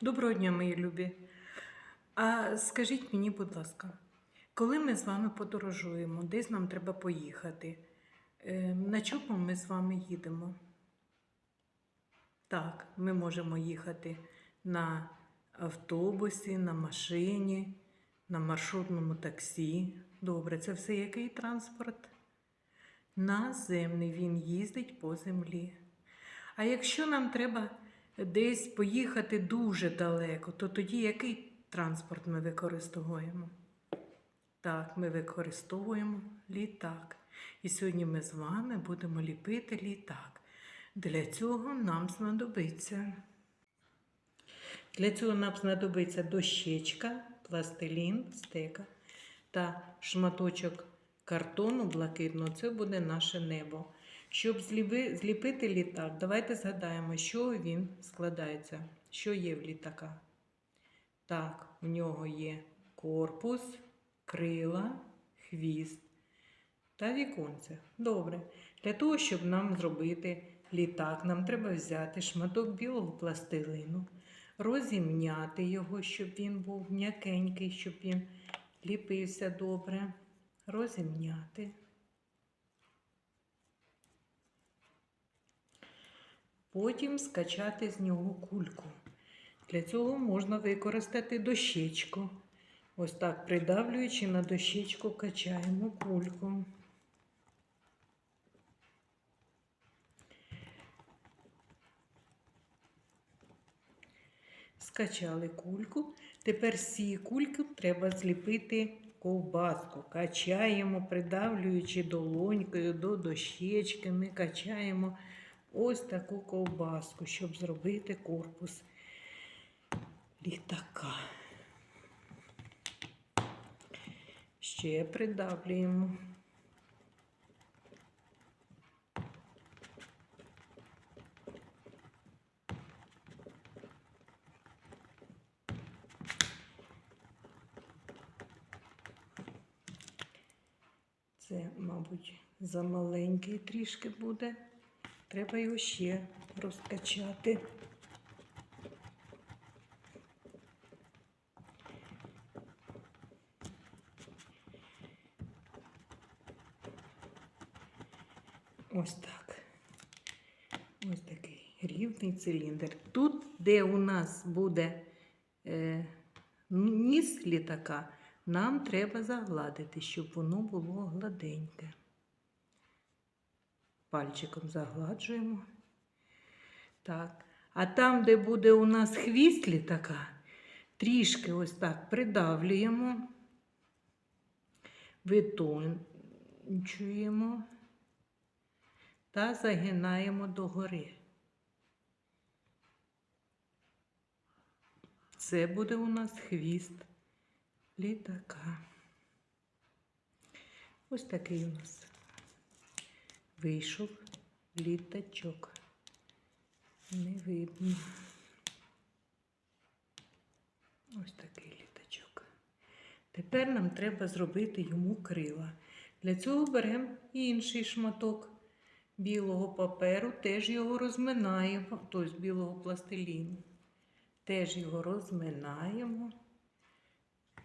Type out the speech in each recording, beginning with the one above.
Доброго дня, мої любі. А скажіть мені, будь ласка, коли ми з вами подорожуємо, десь нам треба поїхати, е, на чому ми з вами їдемо? Так, ми можемо їхати на автобусі, на машині, на маршрутному таксі. Добре, це все який транспорт? Наземний він їздить по землі. А якщо нам треба десь поїхати дуже далеко, то тоді який транспорт ми використовуємо? Так, ми використовуємо літак. І сьогодні ми з вами будемо ліпити літак. Для цього нам знадобиться. Для цього нам знадобиться дощечка, пластилін, стека та шматочок картону блакитного. Це буде наше небо. Щоб зліпити літак, давайте згадаємо, що він складається, що є в літака. Так, в нього є корпус, крила, хвіст та віконце. Добре. Для того, щоб нам зробити літак, нам треба взяти шматок білого пластилину, розімняти його, щоб він був м'якенький, щоб він ліпився добре. Розімняти. Потім скачати з нього кульку. Для цього можна використати дощечку. Ось так, придавлюючи на дощечку, качаємо кульку. Скачали кульку. Тепер з цієї кульки треба зліпити ковбаску. Качаємо, придавлюючи долонькою до дощечки. Ми качаємо ось таку ковбаску, щоб зробити корпус літака. Ще придавлюємо. Це, мабуть, замаленький трішки буде. Треба його ще розкачати. Ось так. Ось такий рівний циліндр. Тут, де у нас буде е, ніс літака, нам треба загладити, щоб воно було гладеньке. Пальчиком загладжуємо. Так. А там, де буде у нас хвіст літака, трішки ось так придавлюємо, витончуємо та загинаємо догори. Це буде у нас хвіст літака. Ось такий у нас вийшов літачок. Не видно. Ось такий літачок. Тепер нам треба зробити йому крила. Для цього беремо інший шматок білого паперу, теж його розминаємо, тобто білого пластиліну. Теж його розминаємо.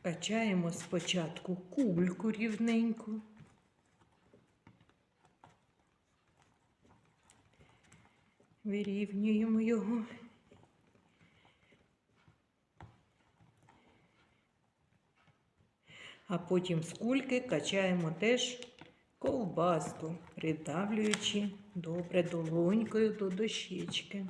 Качаємо спочатку кульку рівненьку. Вирівнюємо його. А потім з кульки качаємо теж ковбаску, придавлюючи добре долонькою до дощечки.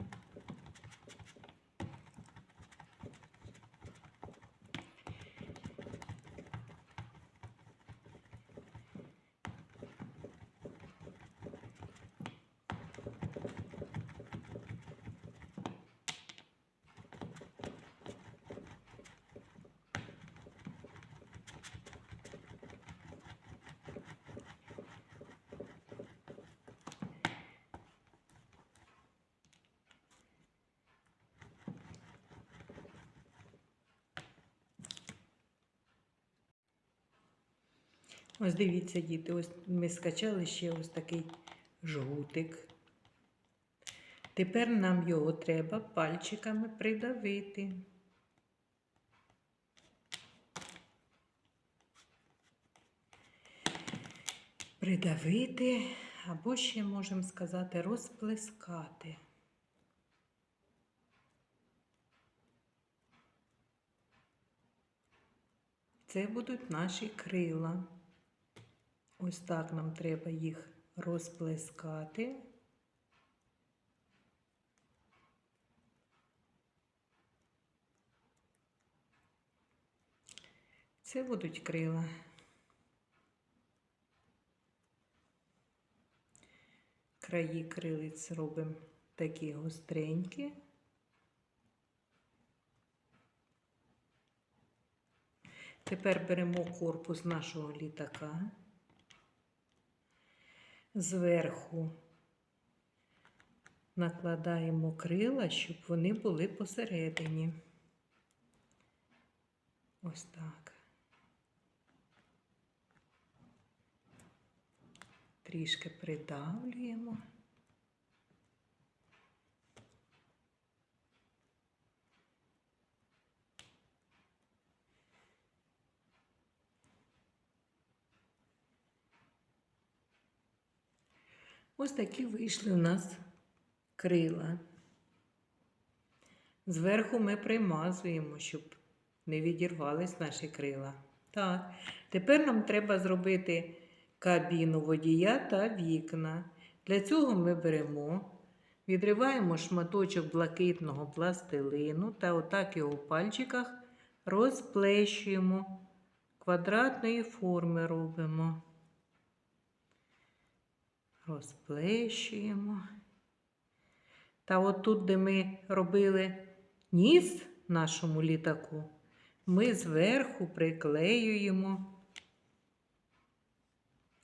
Ось дивіться, діти, ось ми скачали ще ось такий жгутик. Тепер нам його треба пальчиками придавити. Придавити, або ще можемо сказати, розплескати. Це будуть наші крила. Ось так нам треба їх розплескати. Це будуть крила. Краї крилиць робимо такі гостренькі. Тепер беремо корпус нашого літака. Зверху накладаємо крила, щоб вони були посередині. Ось так. Трішки придавлюємо. Ось такі вийшли у нас крила. Зверху ми примазуємо, щоб не відірвались наші крила. Так, тепер нам треба зробити кабіну водія та вікна. Для цього ми беремо, відриваємо шматочок блакитного пластилину та отак його в пальчиках розплещуємо, квадратної форми робимо. Розплещуємо. Та от тут, де ми робили ніс нашому літаку, ми зверху приклеюємо,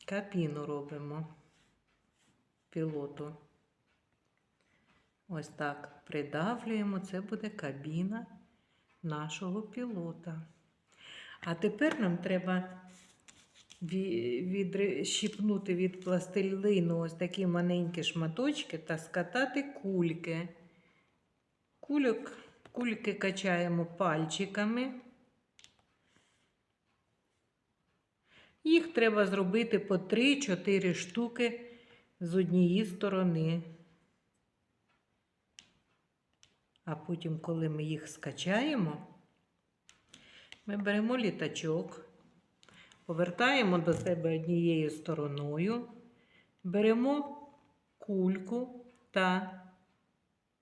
кабіну робимо пілоту. Ось так придавлюємо, це буде кабіна нашого пілота. А тепер нам треба відщипнути від пластилину ось такі маленькі шматочки та скатати кульки. Кульок, Кульки качаємо пальчиками. Їх треба зробити по 3-4 штуки з однієї сторони. А потім, коли ми їх скачаємо, ми беремо літачок. Повертаємо до себе однією стороною, беремо кульку та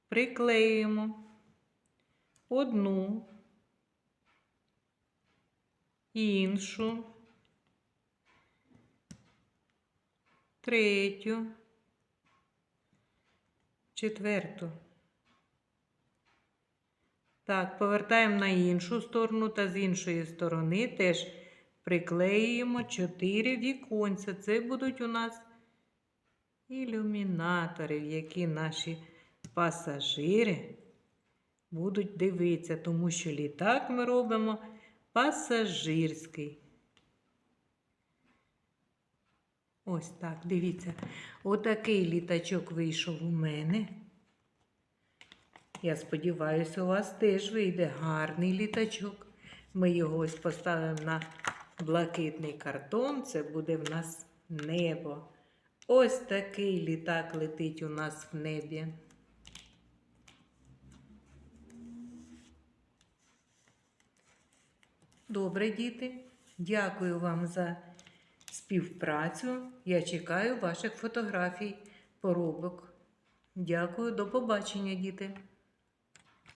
приклеюємо одну, іншу, третю, четверту. Так, повертаємо на іншу сторону та з іншої сторони теж приклеюємо 4 віконця. Це будуть у нас ілюмінатори, в які наші пасажири будуть дивитися, тому що літак ми робимо пасажирський. Ось так, дивіться, отакий літачок вийшов у мене. Я сподіваюся, у вас теж вийде гарний літачок. Ми його ось поставимо на блакитний картон, це буде в нас небо. Ось такий літак летить у нас в небі. Добре, діти. Дякую вам за співпрацю. Я чекаю ваших фотографій, поробок. Дякую, до побачення, діти.